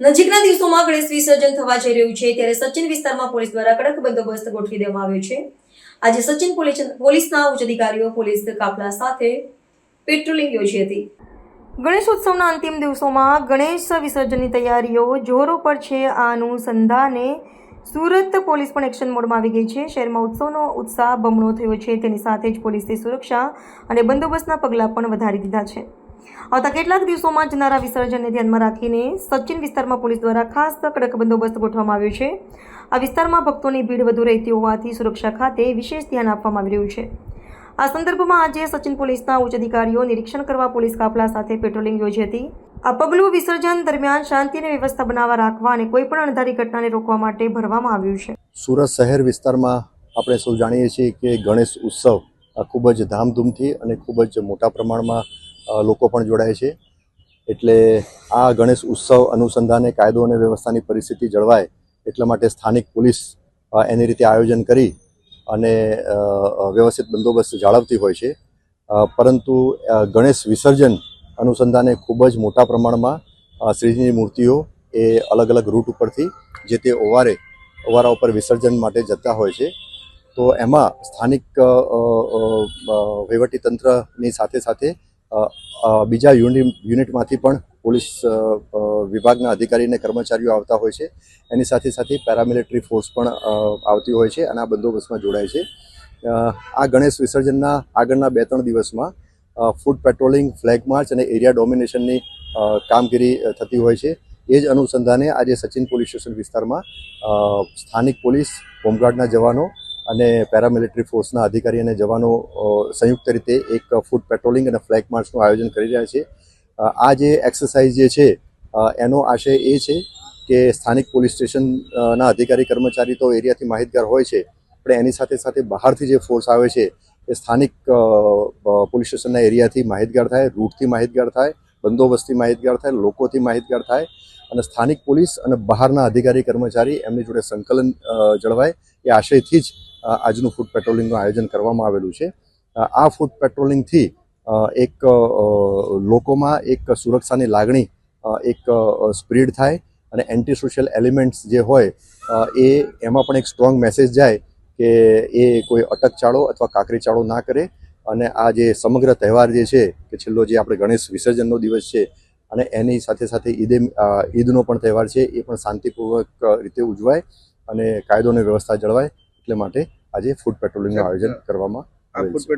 નજીકના દિવસોમાં ગણેશ વિસર્જન થવા જઈ રહ્યું છે ત્યારે સચિન વિસ્તારમાં પોલીસ દ્વારા કડક બંદોબસ્ત ગોઠવી દેવામાં આવ્યો છે. આજે સચિન પોલીસના ઉચ્ચ અધિકારીઓ પોલીસ કાફલા સાથે પેટ્રોલિંગ યોજી હતી. ગણેશ ઉત્સવના અંતિમ દિવસોમાં ગણેશ વિસર્જનની તૈયારીઓ જોરો પર છે. આ અનુસંધાને સુરત પોલીસ પણ એક્શન મોડમાં આવી ગઈ છે. શહેરમાં ઉત્સવનો ઉત્સાહ બમણો થયો છે. તેની સાથે જ પોલીસે સુરક્ષા અને બંદોબસ્તના પગલાં પણ વધારી દીધા છે. આવતા કેટલાક દિવસોમાં જનારા વિસર્જનને ધ્યાનમાં રાખીને સચિન વિસ્તારમાં પોલીસ દ્વારા ખાસ કડક બંદોબસ્ત ગોઠવવામાં આવ્યો છે. આ વિસ્તારમાં ભક્તોની ભીડ વધુ રહેતી હોવાથી સુરક્ષા ખાતે વિશેષ ધ્યાન આપવામાં આવી રહ્યું છે. આ સંદર્ભમાં આજે સચિન પોલીસના ઉચ્ચ અધિકારીઓ નિરીક્ષણ કરવા પોલીસ કાફલા સાથે પેટ્રોલિંગ યોજી હતી. આ પગલું વિસર્જન દરમિયાન શાંતિ અને વ્યવસ્થા બનાવવા રાખવા અને કોઈપણ અણધારી ઘટનાને રોકવા માટે ભરવામાં આવ્યું છે. સુરત શહેર વિસ્તારમાં આપણે સૌ જાણીએ છીએ કે ગણેશ ઉત્સવ ખૂબ જ ધામધૂમથી અને ખૂબ જ મોટા પ્રમાણમાં લોકો પણ જોડાય છે. એટલે આ ગણેશ ઉત્સવ અનુસંધાને કાયદો અને વ્યવસ્થાની પરિસ્થિતિ જળવાય એટલા માટે સ્થાનિક પોલીસ એની રીતે આયોજન કરી અને વ્યવસ્થિત બંદોબસ્ત જાળવતી હોય છે. પરંતુ ગણેશ વિસર્જન અનુસંધાને ખૂબ જ મોટા પ્રમાણમાં શ્રીજીની મૂર્તિઓ એ અલગ અલગ રૂટ ઉપરથી જે તે ઓવારે, ઓવારા ઉપર વિસર્જન માટે જતા હોય છે. તો એમાં સ્થાનિક વહીવટીતંત્રની સાથે સાથે બીજા યુનિટમાંથી પણ પોલીસ વિભાગના અધિકારી અને કર્મચારીઓ આવતા હોય છે. એની સાથે સાથે પેરામિલિટરી ફોર્સ પણ આવતી હોય છે અને આ બંદોબસ્તમાં જોડાય છે. આ ગણેશ વિસર્જનના આગળના બે ત્રણ દિવસમાં ફૂડ પેટ્રોલિંગ, ફ્લેગ માર્ચ અને એરિયા ડોમિનેશનની કામગીરી થતી હોય છે. એ જ અનુસંધાને આજે સચિન પોલીસ સ્ટેશન વિસ્તારમાં સ્થાનિક પોલીસ, હોમગાર્ડના જવાનો અને પેરામિલિટરી ફોર્સના અધિકારી અને જવાનો સંયુક્ત રીતે એક ફૂડ પેટ્રોલિંગ અને ફ્લેગ માર્ચનું આયોજન કરી રહ્યા છે. આ જે એક્સરસાઇઝ જે છે એનો આશય એ છે કે સ્થાનિક પોલીસ સ્ટેશનના અધિકારી, કર્મચારી તો એરિયાથી માહિતગાર હોય છે, પણ એની સાથે સાથે બહારથી જે ફોર્સ આવે છે એ સ્થાનિક પોલીસ સ્ટેશનના એરિયાથી માહિતગાર થાય, રૂટથી માહિતગાર થાય, બંદોબસ્તથી માહિતગાર થાય, લોકોથી માહિતગાર થાય અને સ્થાનિક પોલીસ અને બહારના અધિકારી કર્મચારી એમની જોડે સંકલન જળવાય એ આશયથી જ આજનું ફૂડ પેટ્રોલિંગનું આયોજન કરવામાં આવેલું છે. આ ફૂડ પેટ્રોલિંગથી એક લોકોમાં એક સુરક્ષાની લાગણી એક સ્પ્રીડ થાય અને એન્ટી સોશિયલ એલિમેન્ટ્સ જે હોય એ એમાં પણ એક સ્ટ્રોંગ મેસેજ જાય કે એ કોઈ અટકચાળો અથવા કાકરીચાળો ના કરે. અને આ જે સમગ્ર તહેવાર જે છે, કે છેલ્લો જે આપણે ગણેશ વિસર્જનનો દિવસ છે અને એની સાથે સાથે ઈદે ઈદનો પણ તહેવાર છે એ પણ શાંતિપૂર્વક રીતે ઉજવાય અને કાયદો અને વ્યવસ્થા જળવાય એટલે માટે આજે ફૂડ પેટ્રોલિંગનું આયોજન કરવામાં આવેલ છે.